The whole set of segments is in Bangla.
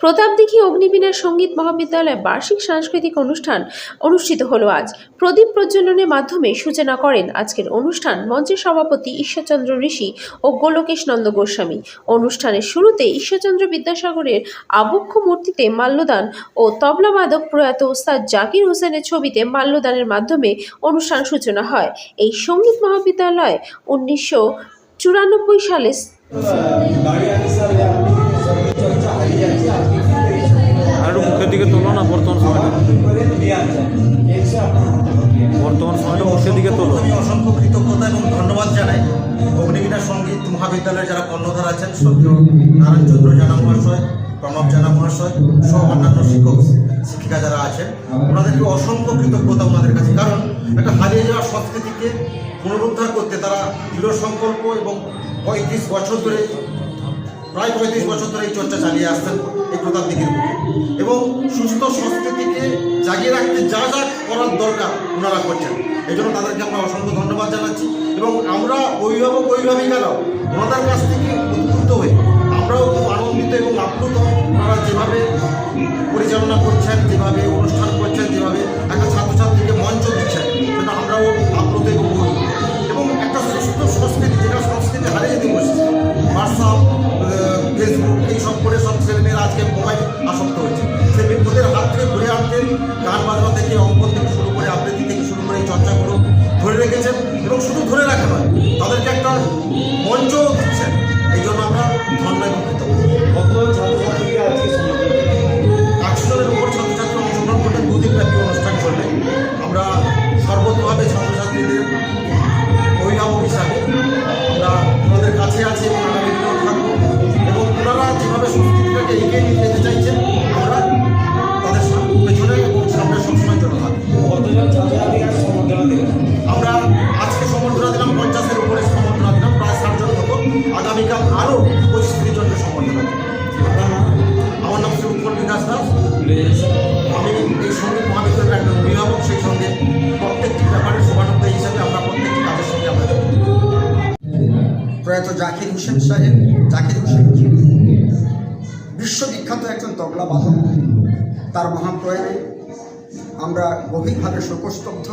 প্রতাপদিঘি অগ্নিবীণা সংগীত মহাবিদ্যালয়ে বার্ষিক সাংস্কৃতিক অনুষ্ঠান অনুষ্ঠিত হলো আজ। প্রদীপ প্রজ্বলনের মাধ্যমে সূচনা করেন আজকের অনুষ্ঠান মঞ্চের সভাপতি ঈশ্বরচন্দ্র ঋষি ও গোলকেশ নন্দ গোস্বামী। অনুষ্ঠানের শুরুতে ঈশ্বরচন্দ্র বিদ্যাসাগরের আবক্ষ মূর্তিতে মাল্যদান ও তবলাবাদক প্রয়াত ওস্তাদ জাকির হোসেনের ছবিতে মাল্যদানের মাধ্যমে অনুষ্ঠান সূচনা হয়। এই সংগীত মহাবিদ্যালয় উনিশশো চুরানব্বই সালে তোলো। আমি অসংখ্য কৃতজ্ঞতা এবং ধন্যবাদ জানাই। অগ্নিবীণা সংগীত মহাবিদ্যালয়ের যারা কর্ণধার আছেন সদ্য নারায়ণচন্দ্র জানা মহাশয় প্রণব জানা মহাশয় সহ অন্যান্য শিক্ষক শিক্ষিকা যারা আছেন ওনাদেরকে অসংখ্য কৃতজ্ঞতা ওনাদের কাছে। কারণ একটা হারিয়ে যাওয়া সংস্কৃতিকে পুনরুদ্ধার করতে তারা দৃঢ় সংকল্প এবং পঁয়ত্রিশ বছর ধরে প্রায় পঁয়ত্রিশ বছর ধরে এই চর্চা চালিয়ে আসছেন এই প্রতাপ দিঘির বুকে এবং সুস্থ সংস্কৃতিকে জাগিয়ে রাখতে যা যা করার দরকার ওনারা করছেন। এই জন্য তাদেরকে আমরা অসংখ্য ধন্যবাদ জানাচ্ছি। এবং আমরা অভিভাবক অভিভাবিকারাও ওনাদের কাছ থেকে মঞ্চ দিচ্ছেন এই জন্য আমরা ধন্যবাদ এবং কৃতজ্ঞ একশো জনের উপর ছাত্রছাত্রী অংশগ্রহণ করবেন দুদিন ব্যাপী অনুষ্ঠান চলবে। আমরা সর্বতভাবে ছাত্রছাত্রীদের অভিভাবক হিসাবে আমরা ওনাদের কাছে আছি আমি এই সংগীত মহাবিদ্যালয়ের একজন অভিভাবক, সেই সঙ্গে প্রত্যেকটি ব্যাপারে শোভানুদ্দায়ী হিসাবে আমরা প্রত্যেকটি কাজের সঙ্গে আমরা প্রয়াত জাকির হোসেন সাহেব, জাকির হোসেন বিশ্ববিখ্যাত একজন তবলা বাদক। তার মহাপ্রয়াণে আমরা গভীরভাবে শোকস্তব্ধ।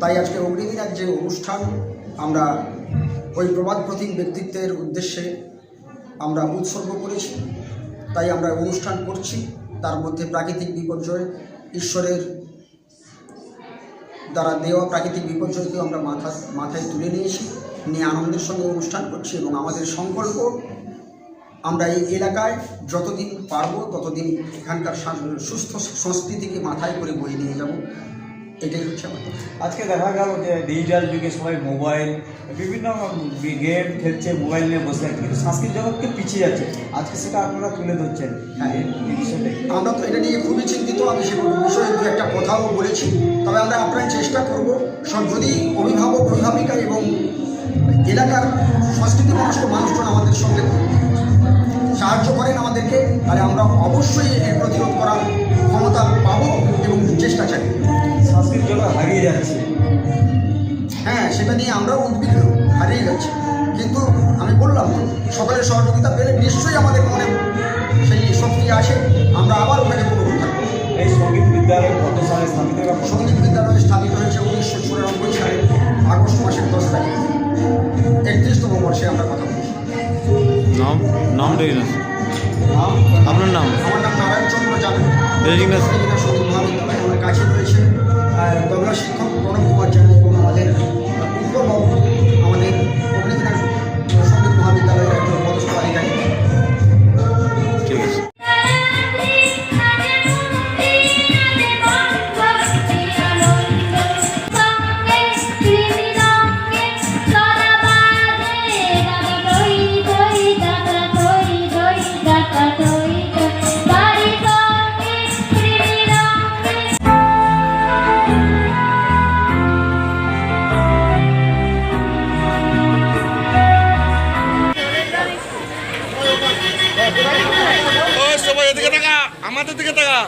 তাই আজকে অগ্নিদিনার যে অনুষ্ঠান, আমরা ওই প্রবাদ প্রতীক ব্যক্তিত্বের উদ্দেশ্যে আমরা উৎসর্গ করেছি। তাই আমরা অনুষ্ঠান করছি। তার মধ্যে প্রাকৃতিক বিপর্যয় ঈশ্বরের দ্বারা দেওয়া প্রাকৃতিক বিপর্যয়কেও আমরা মাথা, মাথায় তুলে নিয়েছি। নিয়ে আনন্দের সঙ্গে অনুষ্ঠান করছি এবং আমাদের সংকল্প, আমরা এই এলাকায় যতদিন পারব ততদিন এখানকার সুস্থ সংস্কৃতিকে মাথায় করে বয়ে নিয়ে যাব। এটাই হচ্ছে আজকে দেখা গেল যে ডিজিটাল যুগে সবাই মোবাইল বিভিন্ন গেম খেলছে মোবাইল নিয়ে বসে আছে, কিন্তু সংস্কৃত জগৎকে পিছিয়ে যাচ্ছে। আজকে সেটা আপনারা তুলে ধরছেন। হ্যাঁ। আমরা তো এটা নিয়ে খুবই চিন্তিত, আমি সে বিষয়ে দু একটা কথাও বলেছি। তবে আমরা আপনার চেষ্টা করব, সব যদি অভিভাবক, অভিভাবিকা এবং এলাকার সংস্কৃতি মানুষ মানুষজন আমাদের সঙ্গে সাহায্য করেন আমাদেরকে, তাহলে আমরা অবশ্যই এর প্রতিরোধ করার ক্ষমতা পাবো এবং চেষ্টা চাই হারিয়ে যাচ্ছে। হ্যাঁ সেটা নিয়ে আমরাও উদ্বিগ্ন হারিয়ে যাচ্ছি। কিন্তু আমি বললাম সকলের সহযোগিতা পেলে নিশ্চয়ই আমাদের মনে সেই শক্তি আসে। আমরা আবার ওটাকে পুনরুদ্ধার করব। এই সংগীত বিদ্যালয় কত সালে স্থাপিত সংগীত বিদ্যালয় স্থাপিত হয়েছে উনিশশো চুরানব্বই সালে আগস্ট মাসের দশ তারিখ। একত্রিশতম বর্ষে আমরা কথা বলছি। নাম নাম রেজিগনেশন নাম? আপনার নাম? আমার নাম নারায়ণ চন্দ্র জানা? সংগীত মহাবিদ্যালয় আমার কাছে আমাদের দিকে তাকা